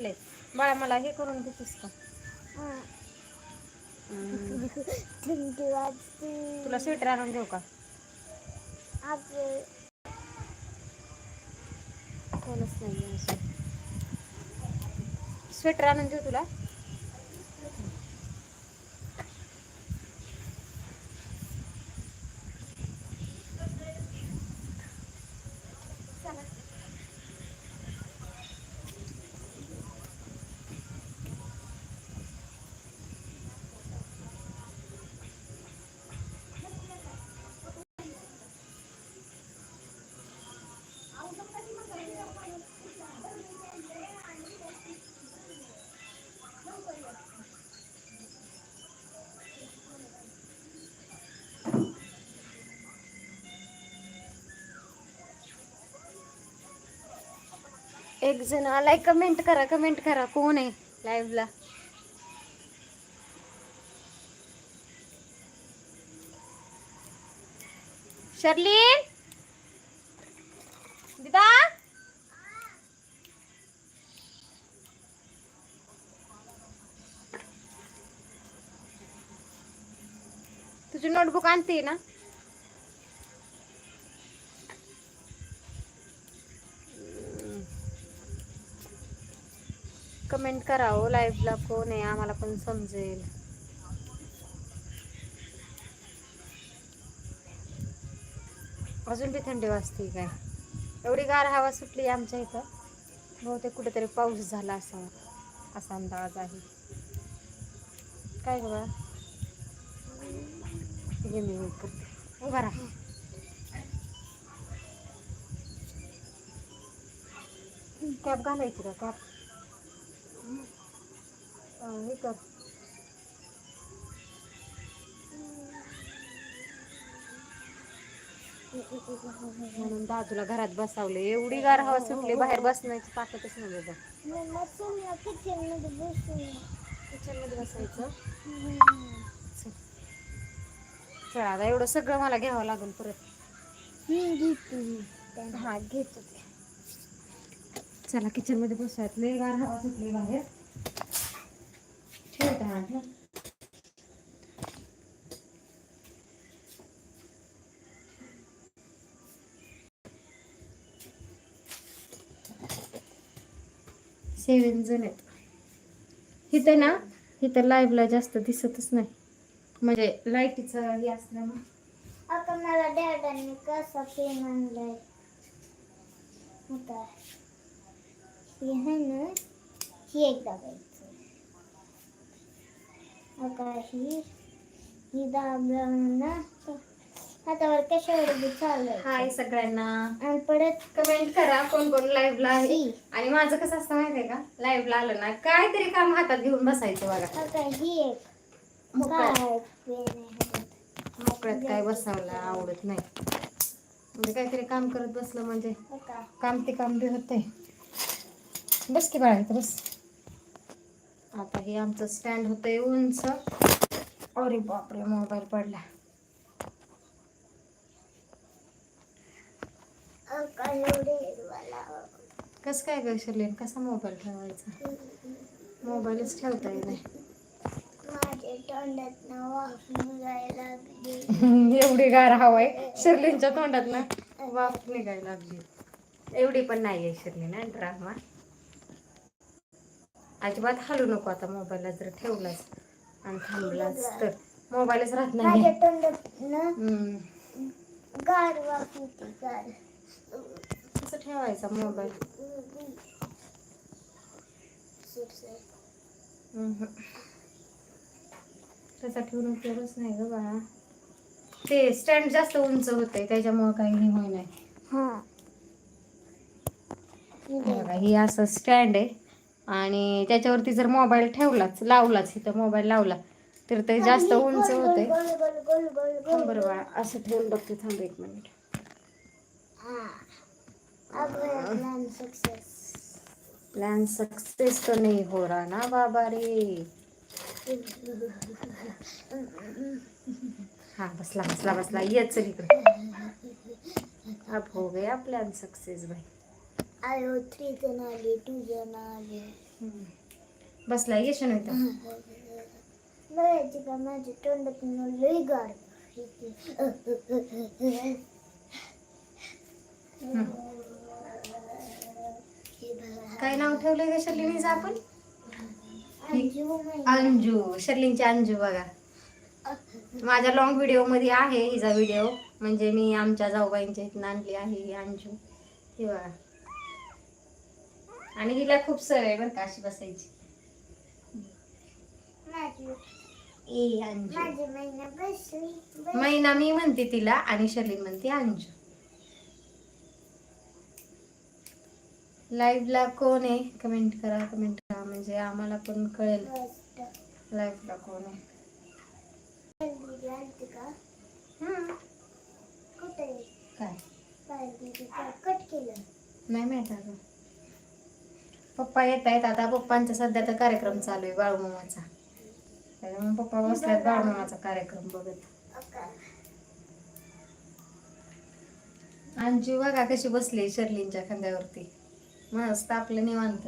बाळा मला हे करून देतेस का? तुला स्वेटर आणून देऊ का? कोणच नाही स्वेटर आणून देऊ तुला? एक जण आलाय कमेंट करा कमेंट करा. कोण आहे लाईव्हला शर्लीन? दिदा तुझी नोटबुक आणते ना? कमेंट करावं. लाईव्हला कोण आहे? आम्हाला पण समजेल. अजून बी थंडी वाजते काय? एवढी गार हवा सुटली आमच्या इथं. बहुतेक कुठेतरी पाऊस झाला असा असा अंदाज आहे. काय बघा घे मी उभं करते. उभा राहा. कॅप घालायची का? कॅप? हे कर. म्हणून दादूला घरात बसावले एवढी गार हवा सुटली बाहेर बसण्याची ताकदच नाही बाबा किचनमध्ये बसायचं. चल. आता एवढं सगळं मला घ्यावं लागेल परत. हा घेतो. चला किचनमध्ये बसूयात. लय गार हवा सुटली बाहेर. सेवन जण आहेत. इथं ना इथं लाईव्हला जास्त दिसतच नाही. म्हणजे लाईटीचं हे असल्यामुळे आता मला डॅडांनी कसा पेन आणलाय आता हे आहे ना ही एकदा घ्यायचं आता ही दाबलं ना हातावर कशावर चालू हाय सगळ्यांना आणि परत कमेंट करा कोण कोण लाईव्हला आहे. आणि माझं कसं असतं माहितीये का? लाईव्हला आलं ना काहीतरी काम हातात घेऊन बसायचं बघा. आता ही एक मोकळ्यात काय पेन आहे. मोकळ्यात काय बसावला आवडत नाही. म्हणजे काहीतरी काम करत बसलं म्हणजे काम ते काम बी होतंय. बस की बाळा इथं बस. आता हे आमचं स्टँड होतंय उंच. अरे बापरे मोबाईल पडला. काय एवढे मला कसं काय ग शर्लेन? कसा मोबाईल ठेवायचा? मोबाईलच ठेवता येत नाही. एवढी गार हवाय आहे. तोंडात ना वाफ निघायला लागली. एवढी पण नाही आहे शर्लेन ड्रामा अजिबात हलू नको आता मोबाईलला जर ठेवलाच आणि थांबलाच तर. मोबाईलच राहत नाही. कसं ठेवायचा मोबाईल. तसा ठेवून उपयोगच नाही ग बाळा. ते स्टँड जास्त उंच होतंय त्याच्यामुळं काही हे होई नाही ही असं स्टँड आहे. आणि त्याच्यावरती जर मोबाईल ठेवलाच लावलाच इथं मोबाईल लावला तर ते जास्त उंच होते बरं बाळा असं ठेवून बघते थांब एक मिनिट. हा. प्लान सक्सेस प्लॅन सक्सेस तो नाही हो रहा ना बाबा रे. हा बसला बसला बसला ये चल इकडे. अब हो गया प्लॅन सक्सेस भाई आयो थ्री जण आले टू जण आले. बसलाय येशन होतं बघायची का माझ्या तोंडात लई गाड काय नाव ठेवलंय का शर्लिनीचं आपण. अंजू शर्लिनची अंजू बघा. माझ्या लॉंग व्हिडिओमध्ये आहे हिचा व्हिडिओ म्हणजे मी आमच्या जाऊबाईंच्या इथून आणली आहे ही अंजू. हे बघा. आणि हिला खूप सवय आहे बरं का अशी बसायची. माझी ए अंजू. माझी महिना मैना मी म्हणते तिला आणि शर्लिन म्हणते अंजू. लाईव्हला कोण आहे? कमेंट करा कमेंट करा. म्हणजे आम्हाला पण कळेल. लाईव्हला कोण आहे? काय? नाही माहीत अगं. पप्पा येत आहेत. आता पप्पांचा सध्या तर कार्यक्रम चालू आहे बाळूमामाचा. त्याच्यामुळे पप्पा बसल्यात बाळूमामाचा कार्यक्रम बघत. आमची बघा कशी बसली शर्लींच्या खांद्यावरती. मस्त आपलं निवांत.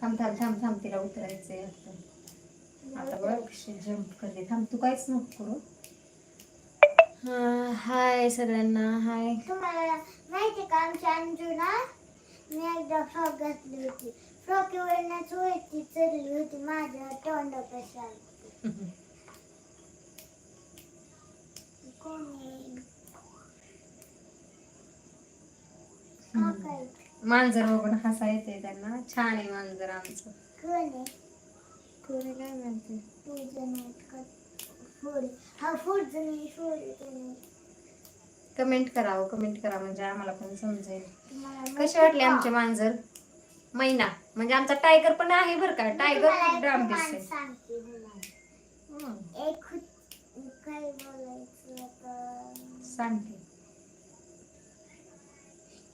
थांब थांब थांब थांब तिला उतरायचंय आता. बघ कशी जम्प करते. थांब तू काहीच नको करू. हा, हाय सगळ्यांना हाय. तुम्हाला माहिती का आमच्या अंजुना मी एकदा फ्रॉक घातली होती फ्रॉक वरण्याच वरती चढली होती माझ्या? हा काय? मांजर बघून हसा येते त्यांना छान आहे मांजर आमचं कोण काय म्हणते. हा. कमेंट करावं कमेंट करा म्हणजे आम्हाला पण समजेल कसे वाटले? आमचे मांजर? मैना. म्हणजे आमचा टायगर पण आहे बरं का? टायगर खूप सांगते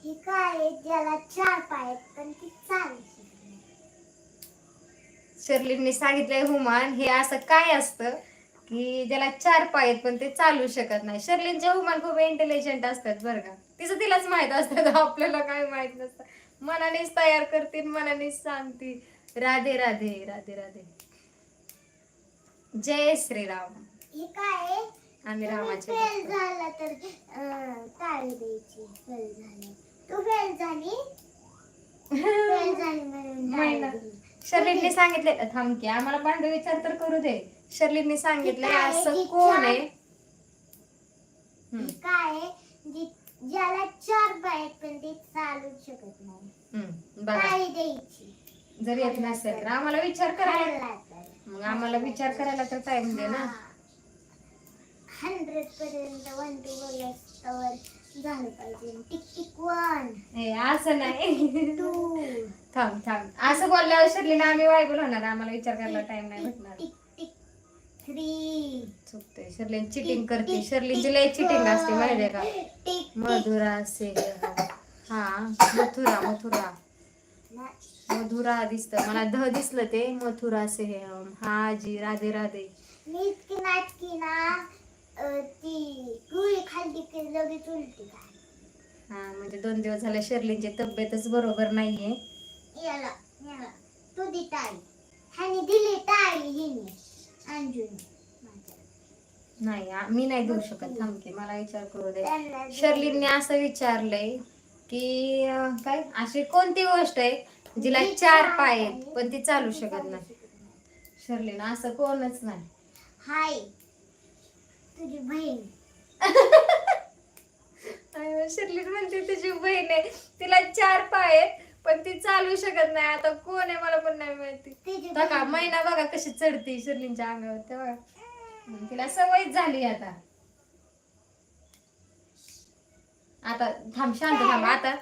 ही. काय आहे, ज्याला चार पाय आहेत, पण ती चालू शकत नाही. शर्लिनने सांगितलंय हुमान हे असं काय असतं की ज्याला चार पाय आहेत पण ते चालू शकत नाही. शर्लिनचे हुमान खूप इंटेलिजंट असतात बरं का? तिचं तिलाच माहीत असतात आपल्याला काय माहीत नसतं. मनानेच तयार करतील मनानेच सांगतील. राधे राधे राधे राधे. जय श्रीराम. ही काय? आम्ही रामाचे फेल भक्त. झाला तर अं, टाळी द्यायची? फेल झाली. तू फेल झाली? फेल झाली म्हणून टाळी महिना. दिली. शर्लिनने सांगितले थांब की आम्हाला पांडव विचार तर करू दे. शर्लिनने सांगितलंय असं कोण आहे? हम्म, काय? आहे, जी- ज्याला चार आहेत, पण ती चालू शकत नाही. हम्म, बघा. टाळी द्यायची. जर येत नसेल तर आम्हाला विचार करायला. मग आम्हाला विचार करायला तर टाइम दे ना. हंड्रेड पर्यंत वन टू बोलायचं झालं पाहिजे. टिक टिक वन हे असं नाही. टू थांब थांब. असं बोलल्यावर शर्लिन आम्ही वायबल होणार. आम्हाला विचार करायला टाइम नाही भेटणार. टिक थ्री चुकते शर्लिन चिटिंग करते. शर्लिनची लय चिटिंग असते माहितीये का? मधुरा असे. हा मथुरा मथुरा. मधुरा दिसत. मला ध दिसलं ते मथुरा से हा. जी राधे राधे. नाटकी ना अं, ती गुळी खाल्ली की लगेच उलटी काय हा म्हणजे दोन दिवस झाले शर्लिनची तब्येतच बरोबर नाहीये. याला याला. तू दी टाळी ह्याने दिली टाळी हिने अंजूने. नाही आ- मी नाही देऊ शकत. थांबते मला विचार करू दे. शर्लिनने असं विचारलंय की अं, काय? अशी कोणती गोष्ट आहे जिला चार पाय आहेत पण ती चालू शकत नाही. शर्लिन असं कोणच नाही. हाय. तुझी बहीण. शर्लिन म्हणते तुझी बहीण आहे. तिला चार पाय आहेत पण ती चालू शकत नाही. आता कोण आहे मला पण नाही माहिती. बघा महिना बघा कशी चढते शर्लिनच्या अंगावर तेव्हा. तिला सवयच झाली आता. आता थांब शांत थांब आता.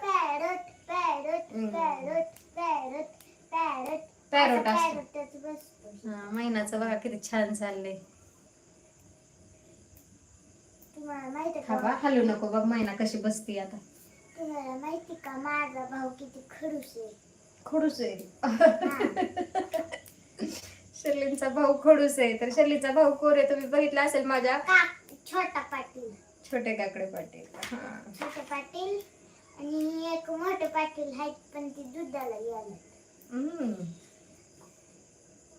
पॅरोट पॅरट असतो. हा, बघा किती छान चाललंय. तुम्हाला बा हलू नको बघ महिना कशी बसती आता. तुम्हाला माहिती का? माझा भाऊ किती खडूस आहे. खडूस आहे. शर्लिनचा भाऊ खडूस आहे. तर शर्लीचा भाऊ कोर आहे. तुम्ही बघितला असेल माझ्या? छोटा पाटील. छोटे काकडे पाटील. छोटे पाटील. आणि एक मोठे पाटील आहेत पण ती दुधाला गेला हम्म.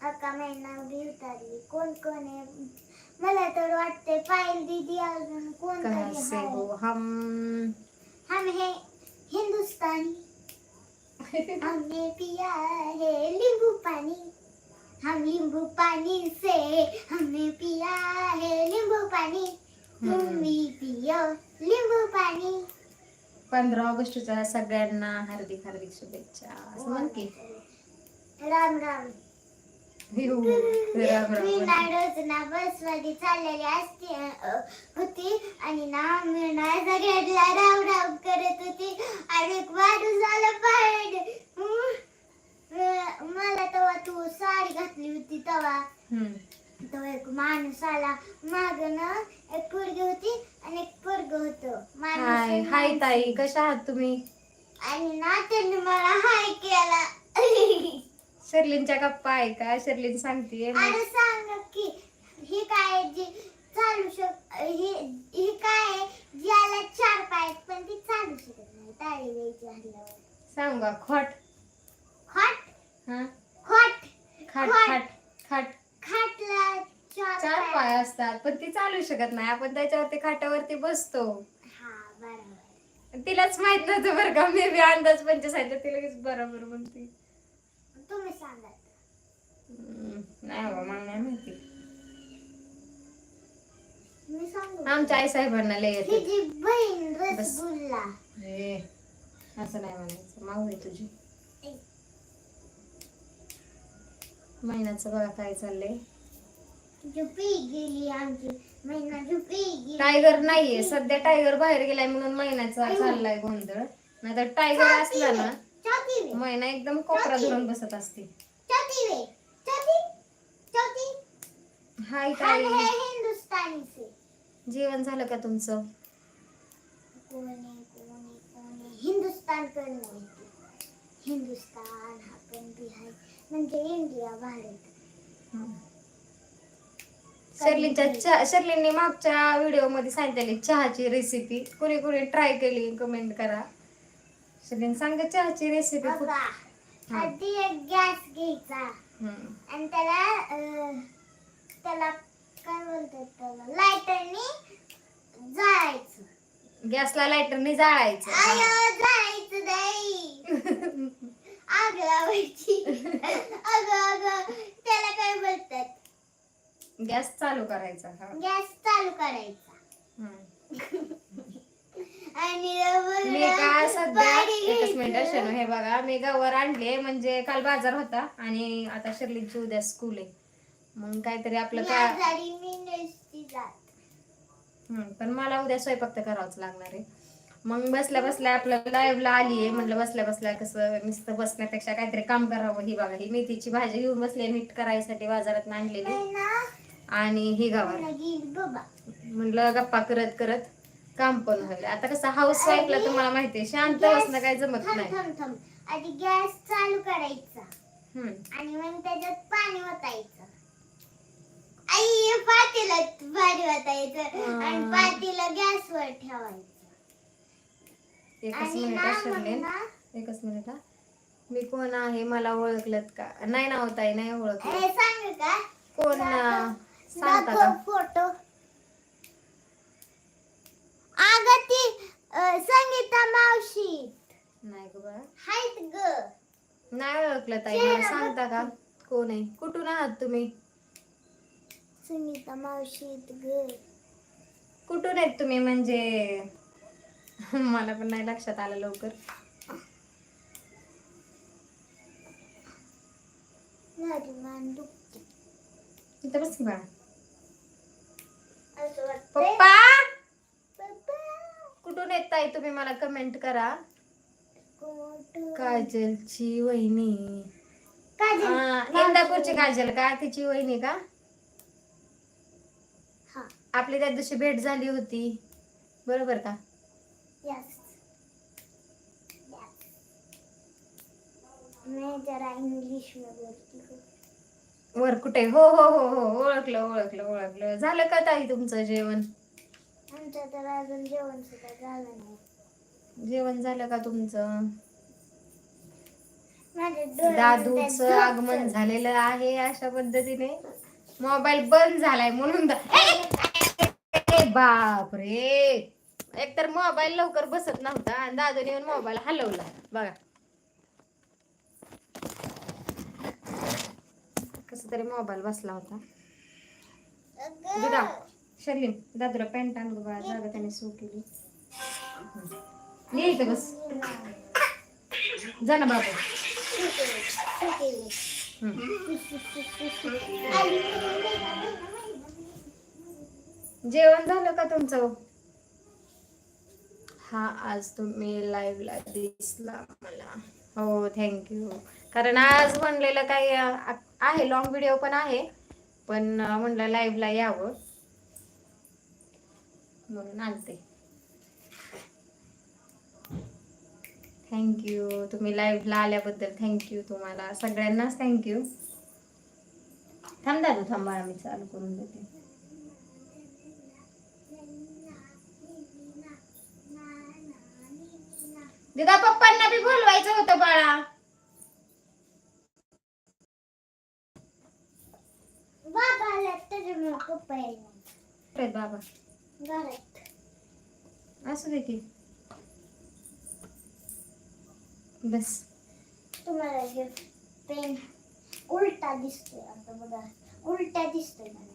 काही नाव घेताली कोण कोण आहे? मला तर वाटते पायल दीदी अजून. कोण तरी हम. हम है हिंदुस्तानी। हमने पिया है नींबू पानी। हम नींबू पानी से हमने पिया है नींबू पानी। तुम. भी पियो नींबू पानी। पंधरा ऑगस्टच्या सगळ्यांना हार्दिक हार्दिक शुभेच्छा. असं म्हण की. राम राम. मी ना बसमध्ये चाललेली असते होती. आणि ना मी ना करत होती. आणि एक माणूस आला बाहेर. मला तेव्हा तू साडी घातली होती तेव्हा. तो एक माणूस आला. माग ना एक पोरगी होती आणि एक पोरग होत. हाय हाय ताई कशा आहात तुम्ही? आणि ना त्यांनी मला हाय केला. शर्लिनच्या गप्पा आहे का? शर्लिन सांगते सांग की ही काय जी चालू शक ही ही काय आहे, ज्याला चार पाय आहेत, पण ती चालू शकत नाही. ताळी द्यायची हल्ल्यावर सांग बा खोट. खाट? हा? खाट. खाट खोट. खाट खाट. खाटला चार चार पाय. पाय असतात पण ती चालू शकत नाही. आपण त्याच्यावरती खाटावरती बसतो. हा बरोबर. तिलाच माहीत नव्हतं बरं का. मी बी अंदाज पंच सांगितलं ती लगेच बरोबर म्हणते. तुम्ही सांगा नाही बाबा मला नाही माहिती मी सांगू आमच्या आई साहेबांना लय येते बहीण. रसगुल्ला असं नाही म्हणायचं माऊ आहे तुझी महिन्याचं बघा काय चाललंय झुपी गेली आमची महिना झुपी गेली टायगर नाहीये सध्या टायगर बाहेर गेलाय म्हणून महिन्याचा चाललाय गोंधळ नाहीतर टायगर असला ना महिना एकदम कोपरा धरून बसत असते. हाय ताई. जेवण झालं का तुमचं? हिंदुस्तान कडनं हिंदुस्तान हा पण बिहार. म्हणजे इंडिया भारत. शर्लीच्या शर्लींनी मागच्या व्हिडिओमध्ये सांगितलेली चहाची रेसिपी कुणी कुणी ट्राय केली कमेंट करा. शर्लीन सांग चहाची रेसिपी आधी एक गॅस घ्यायचा. आणि त्याला त्याला काय बोलतात त्याला? लायटरनी जाळायचं. गॅसला लायटरने जाळायचं. आयो जाळायचं नाही. आग लावायची. अगं अगं त्याला काय बोलतात? गॅस चालू करायचा. गॅस चालू करायचा. मी का सध्या एकच मिनिट. शनू हे बघा मी गवर आणले म्हणजे काल बाजार होता आणि आता शर्लीची उद्या स्कूल आहे. मग काहीतरी आपलं हम्म, पण मला उद्या स्वयंपाक तर करावाच लागणार आहे. मग बसल्या बसल्या आपलं लाईव्हला आली आहे म्हणलं बसल्या बसल्या कसं नुसतं बसण्यापेक्षा काहीतरी काम करावं ही बघा ही मेथीची भाजी घेऊन बसली नीट करायसाठी बाजारात आणलेली. आणि ही बाबा म्हणलं गप्पा करत करत काम पण होईल आता कसं हाऊस वाईफला तुम्हाला माहितीये शांत बसणं काय जमत नाही. आधी गॅस चालू करायचा. हम्म. आणि मग त्याच्यात पाणी ओतायचं आई पातेला पाणी ओतायचं आणि हा. पातेला गॅसवर ठेवायचं. एकच आणि मिनिट हा, शर्लेन ना एकच मिनिट हा. मी कोण आहे मला ओळखलत का? नाही ना होताय नाही ओळखलं. हे सांग का? कोण सांगता का? फोटो अगं ती अं, संगीता मावशी. नाही ग हायत ग. नाही ओळखलं ताई मला सांगता का? कोण आहे? कुठून आहात तुम्ही? सुनीता मावशी ग. कुठून आहेत तुम्ही म्हणजे? मला पण नाही लक्षात आलं लवकर. माझी मान दुखते. इथं बस की बाळा. असं वाटतंय? पप्पा पप्पा! कुठून येत ताई तुम्ही मला कमेंट करा? काजलची वहिनी. काजल. हा, इंदापूरची काजल. का? तिची वहिनी का? हा. आपली त्या दिवशी भेट झाली होती. बरोबर का? यस मैं जरा इंग्लिश में बोलती. हूँ वर कुठे? हो हो हो हो. ओळखलं ओळखलं ओळखलं. झालं का ताई तुमचं जेवण? आमचं तर अजून जेवण सुद्धा झालं नाही. जेवण झालं का तुमचं? माझे डोळे दादूचं आगमन झालेलं आहे अशा पद्धतीने. मोबाईल बंद झालाय म्हणून दा- ए, बाप रे एकतर मोबाईल लवकर बसत नव्हता आणि दादूने येऊन मोबाईल हलवला. बघा. कस तरी मोबाईल बसला होता. शर्लिन दादूला पॅन्ट आण गं बाळा जागा त्याने सू केली. ये इथं बस. जा ना बाबा. जेवण झालं का तुमचं? हा आज तुम्ही लाईव्हला दिसला मला. हो थँक्यू कारण आज म्हणलेलं काही आहे लॉंग व्हिडिओ पण आहे. पण म्हणलं लाईव्हला यावं. म्हणून आणते. थँक्यू तुम्ही लाईव्हला आल्याबद्दल थँक्यू तुम्हाला. सगळ्यांनाच थँक्यू थांब दादू थांबा मी चालू करून देते. दिदा पप्पांना बी बोलवायचं होतं बाळा. बाबा. असू दे की. बस. तुम्हाला हे पेन उलटा दिसतोय आता बघा. उलटा दिसतोय मला.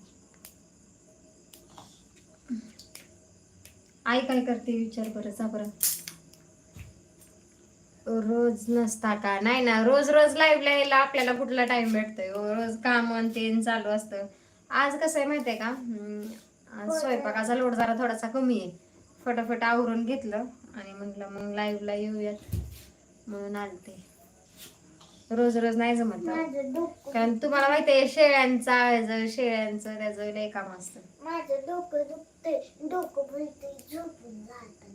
आई काय करते विचार बरं जा बरं. रोज नसता का? नाही ना रोज रोज लाईव्हला यायला आपल्याला कुठला टाइम भेटतोय? रोज काम आणि ते चालू असतं. आज कसं आहे माहितीये का? आज स्वयंपाकाचा लोड जरा थोडासा कमी आहे. फटाफट आवरून घेतलं आणि म्हटलं मग लाईव्हला येऊयात. म्हणून आलते. रोज रोज नाही जमत कारण तुम्हाला माहितीये शेळ्यांचा ह्याचं, शेळ्यांचं त्याचं लय काम असतं. माझं डोकं दुखतंय. डोकं झोपून जातं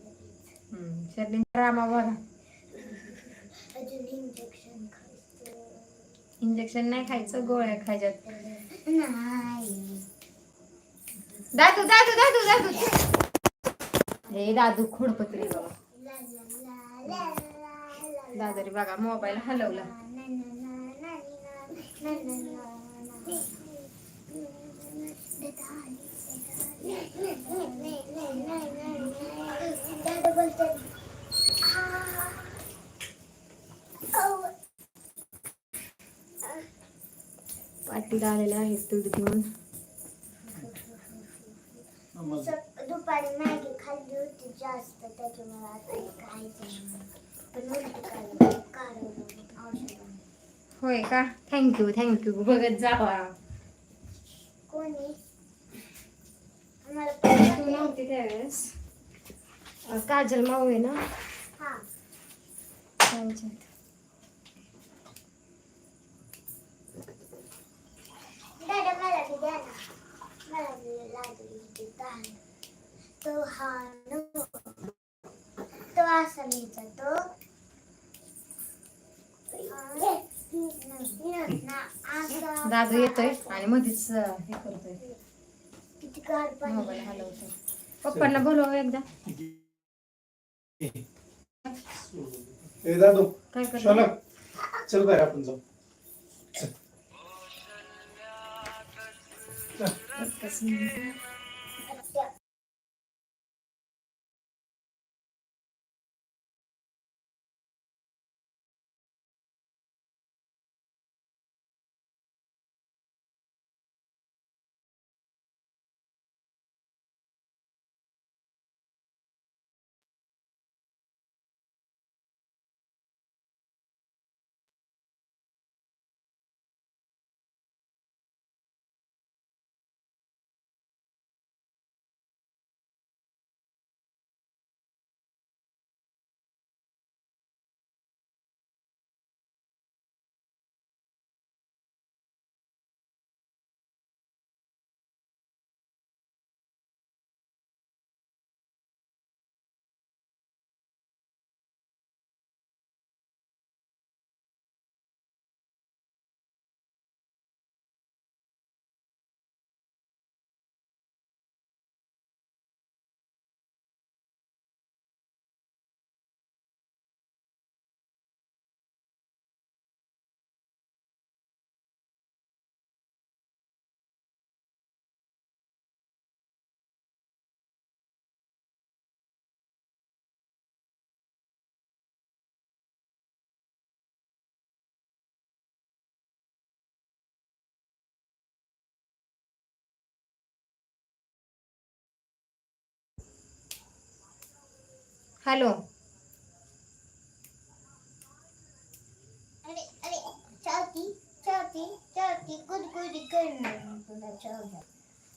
शर्लिन ड्रामा बघा अजून इंजेक्शन इंजेक्शन नाही खायचं गोळ्या खायच्यात. नाही. दादू दादू दादू दादू. हे दादू खुडपत्री पकडे बाबा. दादरी बघा मोबाईल हलवला. पाटीला आलेले आहेत तुझ्या घेऊन. दुपारी मॅगी खाल्ली होती जास्त त्याच्यामुळे आता खायचं पण उलटी खाल्ली कारण औषध होय का थँक्यू थँक्यू बघत जावा कोणी आम्हाला तू पण- नव्हती त्यावेळेस अं, काजल माऊ आहे ना हा. दादा मला बी द्या ना तो दादू येतोय आणि मध्येच अं, हे करतोय. मोबाईल हलवतोय. पप्पांना बोलव एकदा. ए दादू काय करतो चल बाहेर आपण जाऊ. Kasi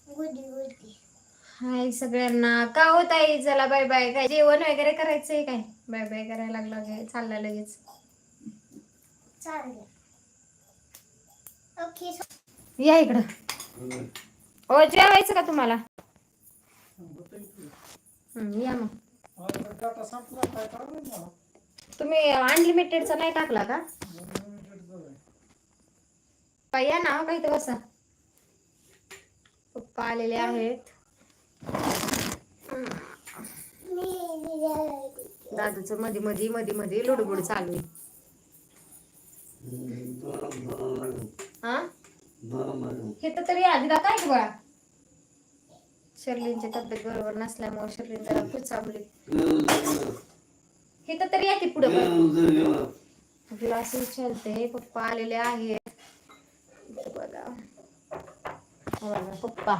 गुदी हाय सगळ्यांना. का होत आहे चला बाय बाय काय जेवण वगैरे करायचंय काय? बाय बाय करायला लागला काय चालला लगेच. चालेल. ओके या इकडं. हो जेवायचं का तुम्हाला? हं, या मग. डाटा संपला काय करायला मला तुम्ही अनलिमिटेडचा नाही टाकला का? पा या ना हो, काही तर बसा पप्पा आलेले आहेत. दादूचं मध्ये मध्ये मध्ये मध्ये लुडबुड चालू आहे. हा? हे तर तरी आधी काय ग बाळा शर्लींची तब्येत बरोबर नसल्यामुळे शर्लीन जरा खुचावली हे तर तरी या की पुढे ग्लास उचलते पप्पा आलेले आहेत. बघा. पप्पा.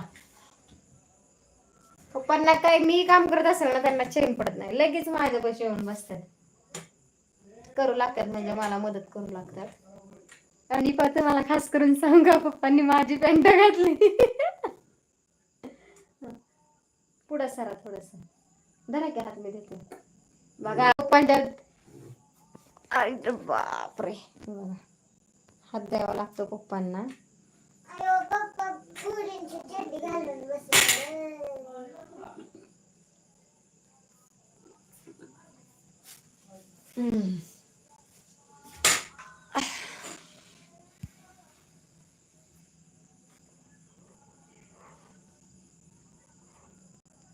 पप्पांना काय मी काम करत असेल ना त्यांना चैन पडत नाही. लगेच माझ्या पैसे येऊन बसतात. करू लागतात म्हणजे मला मदत करू लागतात. आणि पत मला खास करून सांगा पप्पांनी माझी पॅन्ट घातली. पुढं सरा थोडस. धरा की हात मी देते बघा पप्पांच्या अरे बापरे. बघा. हात द्यावा लागतो पप्पांना. अरे पप्पा हम्म.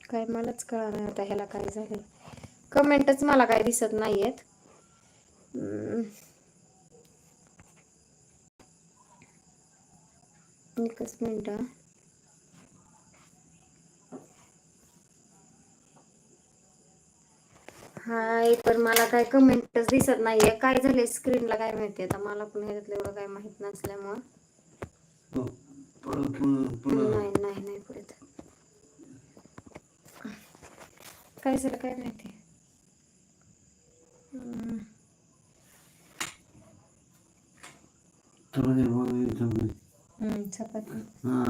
काय मलाच कळणार नाही आता ह्याला काय झालं कमेंटच मला काय दिसत नाहीयेत. हम्म. एकच मिनिट हा. हाय पण मला काय कमेंटच दिसत नाहीये. काय झाले स्क्रीनला काय माहिती आता? मला पण ह्याच्यातलं एवढं काय माहीत नसल्यामुळं. नाही नाही नाही पुढे काय झालं काय माहिती? चपाती हा